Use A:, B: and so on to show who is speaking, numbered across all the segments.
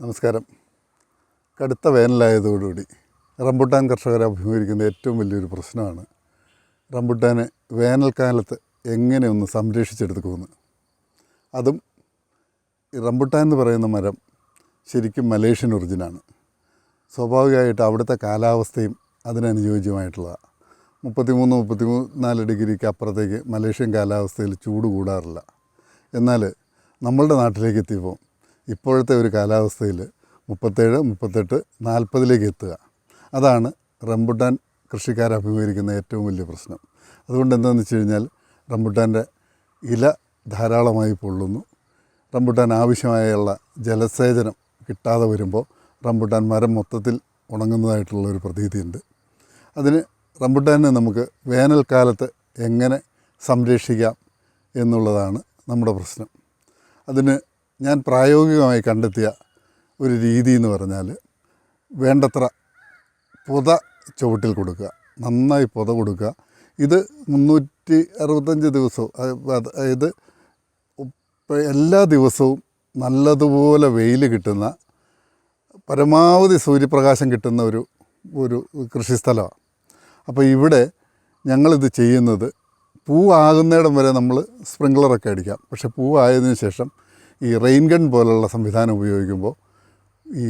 A: നമസ്കാരം. കടുത്ത വേനലായതോടുകൂടി റംബുട്ടാൻ കർഷകർ അഭിമുഖീകരിക്കുന്ന ഏറ്റവും വലിയൊരു പ്രശ്നമാണ് റംബുട്ടാനെ വേനൽക്കാലത്ത് എങ്ങനെ ഒന്ന് സംരക്ഷിച്ചെടുക്കുമെന്ന് അതും റംബുട്ടാൻ എന്ന് പറയുന്ന മരം ശരിക്കും മലേഷ്യൻ ഒറിജിനാണ്. സ്വാഭാവികമായിട്ട് അവിടുത്തെ കാലാവസ്ഥയും അതിനനുയോജ്യമായിട്ടുള്ളതാണ് മുപ്പത്തിമൂന്ന് മുപ്പത്തി നാല് ഡിഗ്രിക്ക് അപ്പുറത്തേക്ക് മലേഷ്യൻ കാലാവസ്ഥയിൽ ചൂട് കൂടാറില്ല. എന്നാൽ നമ്മളുടെ നാട്ടിലേക്ക് എത്തിയപ്പോൾ ഇപ്പോഴത്തെ ഒരു കാലാവസ്ഥയിൽ മുപ്പത്തേഴ് മുപ്പത്തെട്ട് നാൽപ്പതിലേക്ക് എത്തുക. അതാണ് റംബുട്ടാൻ കൃഷിക്കാർ അഭിമുഖീകരിക്കുന്ന ഏറ്റവും വലിയ പ്രശ്നം. അതുകൊണ്ട് എന്താണെന്ന് വെച്ച് കഴിഞ്ഞാൽ റംബുട്ടാന്റെ ഇല ധാരാളമായി പൊള്ളുന്നു. റംബുട്ടാൻ ആവശ്യമായുള്ള ജലസേചനം കിട്ടാതെ വരുമ്പോൾ റംബുട്ടാൻ മരം മൊത്തത്തിൽ ഉണങ്ങുന്നതായിട്ടുള്ള ഒരു പ്രതീതിയുണ്ട്. അതിന് റംബുട്ടാനെ നമുക്ക് വേനൽക്കാലത്ത് എങ്ങനെ സംരക്ഷിക്കാം എന്നുള്ളതാണ് നമ്മുടെ പ്രശ്നം. അതിന് ഞാൻ പ്രായോഗികമായി കണ്ടെത്തിയ ഒരു രീതി എന്ന് പറഞ്ഞാൽ വേണ്ടത്ര പുത ചുവട്ടിൽ കൊടുക്കുക. നന്നായി പുത കൊടുക്കുക. ഇത് മുന്നൂറ്റി അറുപത്തഞ്ച് ദിവസവും അതായത് എല്ലാ ദിവസവും നല്ലതുപോലെ വെയിൽ കിട്ടുന്ന പരമാവധി സൂര്യപ്രകാശം കിട്ടുന്ന ഒരു ഒരു കൃഷിസ്ഥലമാണ്. അപ്പോൾ ഇവിടെ ഞങ്ങളിത് ചെയ്യുന്നത് പൂവാകുന്നിടം വരെ നമ്മൾ സ്പ്രിങ്ക്ലറൊക്കെ അടിക്കാം. പക്ഷേ പൂവായതിനു ശേഷം ഈ റെയിൻ ഗൺ പോലുള്ള സംവിധാനം ഉപയോഗിക്കുമ്പോൾ ഈ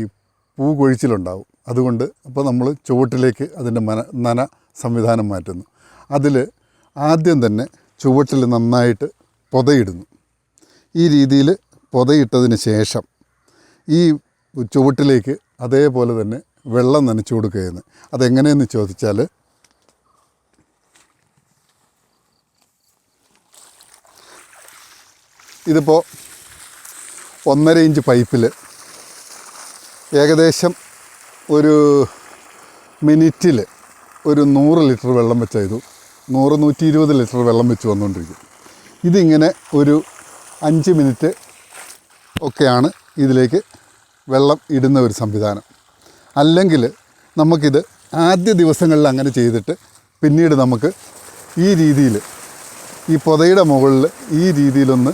A: പൂ കൊഴിച്ചിലുണ്ടാവും അതുകൊണ്ട് അപ്പോൾ നമ്മൾ ചുവട്ടിലേക്ക് അതിന്റെ മന നന സംവിധാനം മാറ്റുന്നു. അതിൽ ആദ്യം തന്നെ ചുവട്ടിൽ നന്നായിട്ട് പൊതയിടുന്നു. ഈ രീതിയിൽ പൊതയിട്ടതിന് ശേഷം ഈ ചുവട്ടിലേക്ക് അതേപോലെ തന്നെ വെള്ളം നനച്ചു കൊടുക്കുകയെന്ന് അതെങ്ങനെയെന്ന് ചോദിച്ചാൽ ഇതിപ്പോൾ ഒന്നര ഇഞ്ച് പൈപ്പിൽ ഏകദേശം ഒരു മിനിറ്റിൽ ഒരു നൂറ് ലിറ്റർ വെള്ളം വെച്ച നൂറ് നൂറ്റി ഇരുപത് ലിറ്റർ വെള്ളം വെച്ച് വന്നുകൊണ്ടിരിക്കും. ഇതിങ്ങനെ ഒരു അഞ്ച് മിനിറ്റ് ഒക്കെയാണ് ഇതിലേക്ക് വെള്ളം ഇടുന്ന ഒരു സംവിധാനം. അല്ലെങ്കിൽ നമുക്കിത് ആദ്യ ദിവസങ്ങളിൽ അങ്ങനെ ചെയ്തിട്ട് പിന്നീട് നമുക്ക് ഈ രീതിയിൽ ഈ പൊതയുടെ മുകളിൽ ഈ രീതിയിലൊന്ന്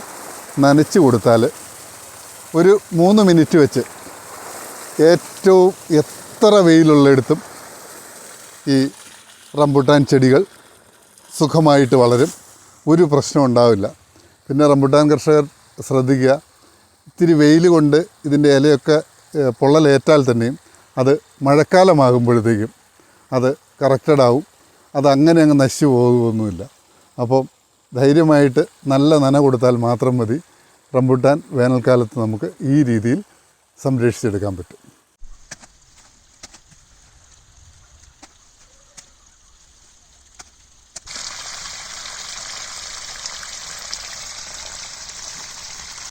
A: നനച്ച് കൊടുത്താൽ ഒരു മൂന്ന് മിനിറ്റ് വെച്ച് ഏറ്റവും എത്ര വെയിലുള്ളിടത്തും ഈ റംബുട്ടാൻ ചെടികൾ സുഖമായിട്ട് വളരും. ഒരു പ്രശ്നം ഉണ്ടാവില്ല. പിന്നെ റംബുട്ടാൻ കർഷകർ ശ്രദ്ധിക്കുക. ഇത്തിരി വെയിൽ കൊണ്ട് ഇതിന്റെ ഇലയൊക്കെ പൊള്ളലേറ്റാൽ തന്നെയും അത് മഴക്കാലമാകുമ്പോഴത്തേക്കും അത് കറക്റ്റഡ് ആവും. അത് അങ്ങനെ അങ്ങ് നശിച്ചു പോകുമൊന്നുമില്ല അപ്പം ധൈര്യമായിട്ട് നല്ല നന കൊടുത്താൽ മാത്രം മതി. റംബുട്ടാൻ വേനൽക്കാലത്ത് നമുക്ക് ഈ രീതിയിൽ സംരക്ഷിച്ചെടുക്കാൻ പറ്റും.